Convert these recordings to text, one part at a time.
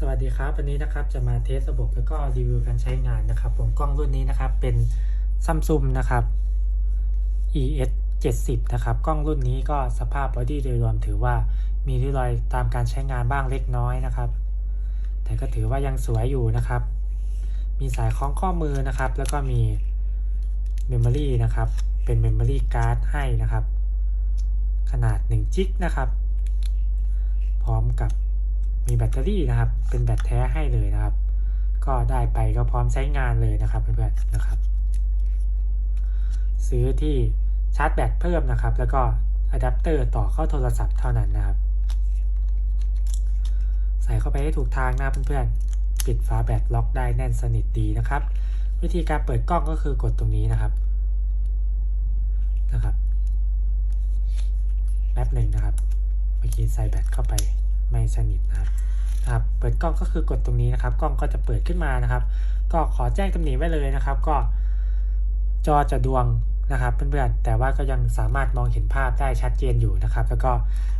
สวัสดีครับ วันนี้นะครับจะมาเทสระบบแล้วก็รีวิวการใช้งานนะครับผมกล้องรุ่นนี้นะครับเป็นซัมซุงนะครับ ES 70นะครับกล้องรุ่นนี้ก็สภาพบอดี้โดยรวมถือว่ามีริ้วรอยตามการใช้งานบ้างเล็กน้อยนะครับ แต่ก็ถือว่ายังสวยอยู่นะครับ มีสายคล้องข้อมือนะครับ แล้วก็มีเมมโมรีนะครับเป็นเมมโมรีการ์ดให้นะครับ ขนาด1จิกนะครับ พร้อมกับ มีแบตเตอรี่นะครับ เป็นแบตแท้ให้เลยนะครับ ก็ได้ไปก็พร้อมใช้งานเลยนะครับเพื่อนๆนะครับ ซื้อที่ชาร์จแบตเพิ่มนะครับ แล้วก็อะแดปเตอร์ต่อเข้าโทรศัพท์เท่านั้นนะครับ ใส่เข้าไปให้ถูกทางนะเพื่อนๆ ปิดฝาแบตล็อกได้แน่นสนิทดีนะครับ วิธีการเปิดกล้องก็คือกดตรงนี้นะครับนะครับแป๊บหนึ่งนะครับ เมื่อกี้ใส่แบตเข้าไป สนิทนะครับครับเปิดกล้องก็คือกดตรงนี้นะครับ กล้องก็จะเปิดขึ้นมานะครับ ก็ขอแจ้งตำหนิไว้เลยนะครับ ก็จอจะดวงนะครับเพื่อนๆแต่ว่าก็ยังสามารถมองเห็นภาพได้ชัดเจนอยู่นะครับ แล้วก็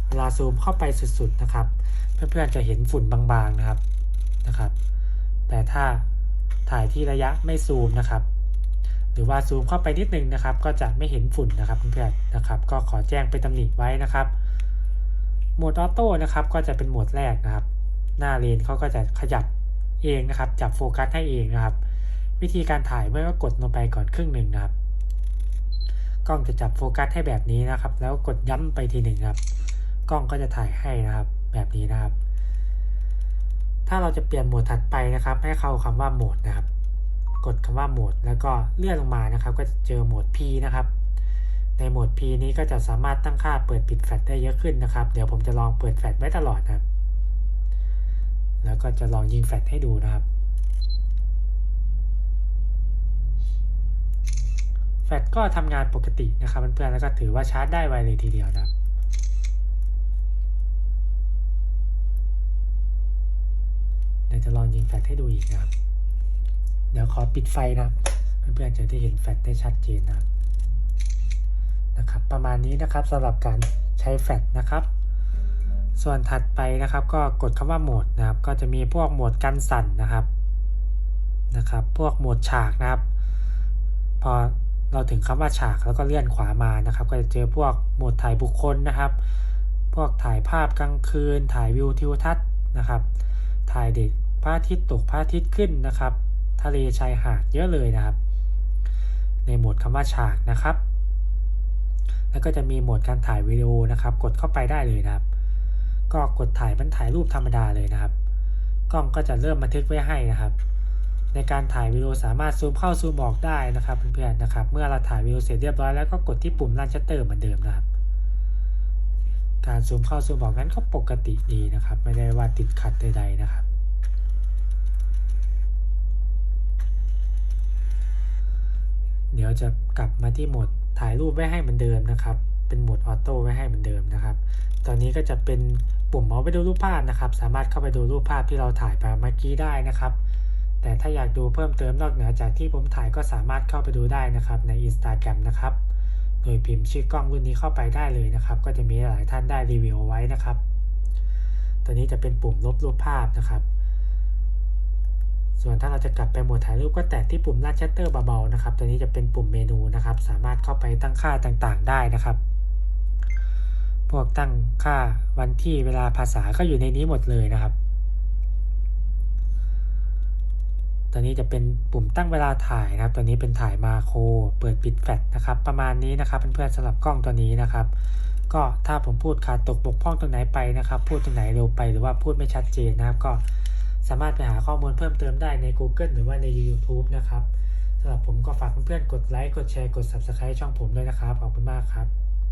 เวลาซูมเข้าไปสุดๆนะครับ เพื่อนๆจะเห็นฝุ่นบางๆนะครับนะครับ แต่ถ้าถ่ายที่ระยะไม่ซูมนะครับ หรือว่าซูมเข้าไปนิดนึงนะครับ ก็จะไม่เห็นฝุ่นนะครับเพื่อนๆนะครับ ก็ขอแจ้งเป็นตำหนิไว้นะครับ โหมดออโต้นะครับก็จะเป็นโหมดแรกนะครับ หน้าเลนเขาก็จะขยับเองนะครับ จับโฟกัสให้เองนะครับ วิธีการถ่ายเมื่อก็กดลงไปก่อนครึ่งหนึ่งนะครับ กล้องจะจับโฟกัสให้แบบนี้นะครับ แล้วกดย้ำไปทีหนึ่งครับ กล้องก็จะถ่ายให้นะครับ แบบนี้นะครับ ถ้าเราจะเปลี่ยนโหมดถัดไปนะครับ ให้เข้าคำว่าโหมดนะครับ กดคำว่าโหมด แล้วก็เลื่อนลงมานะครับ ก็จะเจอโหมด P นะครับ ในโหมด P นี้ก็จะสามารถตั้งค่าเปิดปิดแฟลชได้เยอะขึ้นนะครับ เดี๋ยวผมจะลองเปิดแฟลชไว้ตลอดนะครับ แล้วก็จะลองยิงแฟลชให้ดูนะครับ แฟลชก็ทำงานปกตินะครับเพื่อนๆแล้วก็ถือว่าชาร์จได้ไวเลยทีเดียวนะครับเดี๋ยวจะลองยิงแฟลชให้ดูอีกนะครับ เดี๋ยวขอปิดไฟนะครับ เพื่อนๆจะได้เห็นแฟลชได้ชัดเจนนะครับ นะครับ ประมาณนี้นะครับสำหรับการใช้แฟลชนะครับ ส่วนถัดไปนะครับ ก็กดคำว่าโหมดนะครับ ก็จะมีพวกโหมดกันสั่นนะครับนะครับ พวกโหมดฉากนะครับ พอเราถึงคำว่าฉากแล้วก็เลื่อนขวามานะครับ ก็จะเจอพวกโหมดถ่ายบุคคลนะครับ พวกถ่ายภาพกลางคืน ถ่ายวิวทิวทัศน์นะครับ ถ่ายเด็กพระอาทิตย์ตกพระอาทิตย์ขึ้นนะครับ ทะเลชายหาดเยอะเลยนะครับ ในโหมดคำว่าฉากนะครับ แล้วก็จะมีโหมดการถ่ายวิดีโอนะครับ กดเข้าไปได้เลยนะครับ ก็กดถ่ายมันถ่ายรูปธรรมดาเลยนะครับ กล้องก็จะเริ่มบันทึกไว้ให้นะครับ ในการถ่ายวิดีโอสามารถซูมเข้าซูมออกได้นะครับเพื่อนๆนะครับ เมื่อเราถ่ายวิดีโอเสร็จเรียบร้อยแล้วก็กดที่ปุ่มลั่นชัตเตอร์เหมือนเดิมนะครับ การซูมเข้าซูมออกนั้นก็ปกติดีนะครับ ไม่ได้ว่าติดขัดใดๆนะครับเดี๋ยวจะกลับมาที่โหมด ถ่ายรูปไว้ให้เหมือนเดิมนะครับ เป็นโหมดออโต้ไว้ให้เหมือนเดิมนะครับ ตอนนี้ก็จะเป็นปุ่มเอาไปดูรูปภาพนะครับ สามารถเข้าไปดูรูปภาพที่เราถ่ายไปเมื่อกี้ได้นะครับ แต่ถ้าอยากดูเพิ่มเติมนอกเหนือจากที่ผมถ่ายก็สามารถเข้าไปดูได้นะครับใน Instagram นะครับ โดยพิมพ์ชื่อกล้องรุ่นนี้เข้าไปได้เลยนะครับ ก็จะมีหลายท่านได้รีวิวเอาไว้นะครับ ตัวนี้จะเป็นปุ่มลบรูปภาพนะครับ ส่วนถ้าเราจะกลับไปโหมดถ่ายรูปก็แตะที่ปุ่มลั่นชัตเตอร์เบาๆนะครับ ตัวนี้จะเป็นปุ่มเมนูนะครับ สามารถเข้าไปตั้งค่าต่างๆ ได้นะครับ พวกตั้งค่าวันที่เวลาภาษาก็อยู่ในนี้หมดเลยนะครับ ตัวนี้จะเป็นปุ่มตั้งเวลาถ่ายนะครับ ตัวนี้เป็นถ่ายมาโครเปิดปิดแฟลชนะครับ ประมาณนี้นะครับเพื่อนๆสำหรับกล้องตัวนี้นะครับ ก็ถ้าผมพูดขาดตกบกพร่องตรงไหนไปนะครับ พูดตรงไหนเร็วไปหรือว่าพูดไม่ชัดเจนนะครับก็ สามารถไปหาข้อมูลเพิ่มเติมได้ใน Google หรือว่าใน YouTube นะครับสำหรับผมก็ฝากเพื่อนๆกดไลค์กดแชร์กด Subscribe ช่องผมด้วยนะครับ ขอบคุณมากครับ